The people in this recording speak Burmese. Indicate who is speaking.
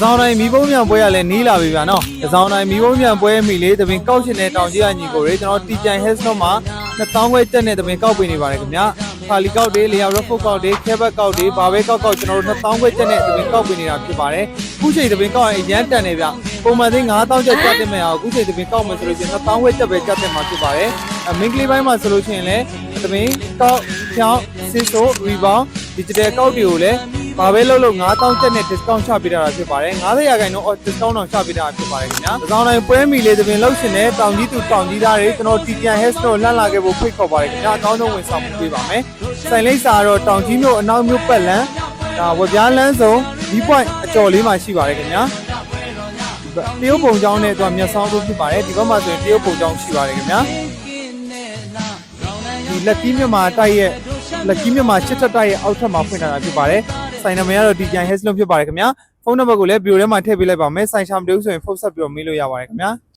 Speaker 1: ဆောင်တိုင်းမီးပုံးမြန်ပွဲကလည်းနီးလာပြီဗျာနော်တဆောင်တိုင်းမီးပုံးမြန်ပွဲမိလေးတပင်ကောက်ရှင်တဲ့တောင်ကြီးကညီကိုတွေကျွန်တော်တီကြိုင် head မှာ2000ခွဲတက်နဲ့တပင်ကောက်ပေးနေပါတယ်ခင်ဗျာဖာလီကောက်တွေလေယာရက်ဖုတ်ကောက်တွေခဲဘက်ကောက်တွေဘာပဲကောက်ကောက်ကျွန်တော်တို့2000ခွဲတက်နဲ့တပင်ကောက်ပေးနေတာဖြစ်ပါတယ်ခုချိန်တပင်ကောက်ရင်အရန်တန်နေဗျပုံမှန်သိ9000ကျပ်တက်တင်မဲ့အောင်ခုချိန်တပင်ကောက်မယ်ဆိုလို့ရှိရင်2000ခွဲတက်ပဲတက်တင်မှာဖြစ်ပါတယ်အမင်းကလေးပိုင်းမှာဆိုလို့ရှိရင်လည်းတပင်ကောက်ချောင်းစစ်ဆို rebound digital ကောက်တွေကိုလည်း ဘာပဲလုပ်လို့9000ကျပ်နဲ့ discount ချပေးတာဖြစ်ပါတယ်90ရာခိုင်နှုန်း discount တော့ချပေးတာဖြစ်ပါတယ်ခင်ဗျာ။ဒီကောင်တိုင်းပွဲမီလေးသပင်လောက်ရှင်တဲ့တောင်ကြီးသူတောင်ကြီးသားတွေကျွန်တော် TTN Health တို့လှမ်းလာခဲ့ဖို့ဖိတ်ခေါ်ပါတယ်ခင်ဗျာ။အကောင်းဆုံးဝန်ဆောင်မှုပေးပါမယ်။ဆိုင်လိပ်စာကတော့တောင်ကြီးမြို့အနောက်မြို့ပတ်လန်းဒါဝပြားလန်းစုံ B point အကျော်လေးမှာရှိပါတယ်ခင်ဗျာ။တရုတ်ပုံကျောင်းနဲ့သူကမျက်စောင်းတို့ဖြစ်ပါတယ်ဒီဘက်မှာဆိုရင်တရုတ်ပုံကျောင်းရှိပါတယ်ခင်ဗျာဒီလက်ကြီးမြမာတိုက်ရဲ့လက်ကြီးမြမာရှစ်ထပ်တိုက်ရဲ့အောက်ထပ်မှာဖွင့်ထားတာဖြစ်ပါတယ် ဆိုင်နံပါတ်ကတော့ DJI Health လုံးဖြစ်ပါတယ်ခင်ဗျာဖုန်းနံပါတ်ကိုလည်းဗီဒီယိုထဲမှာထည့်ပေးလိုက်ပါမယ်ဆိုင်ရှာမတူဆိုရင်ဖုန်းဆက်ပြီးတော့မေးလို့ရပါတယ်ခင်ဗျာ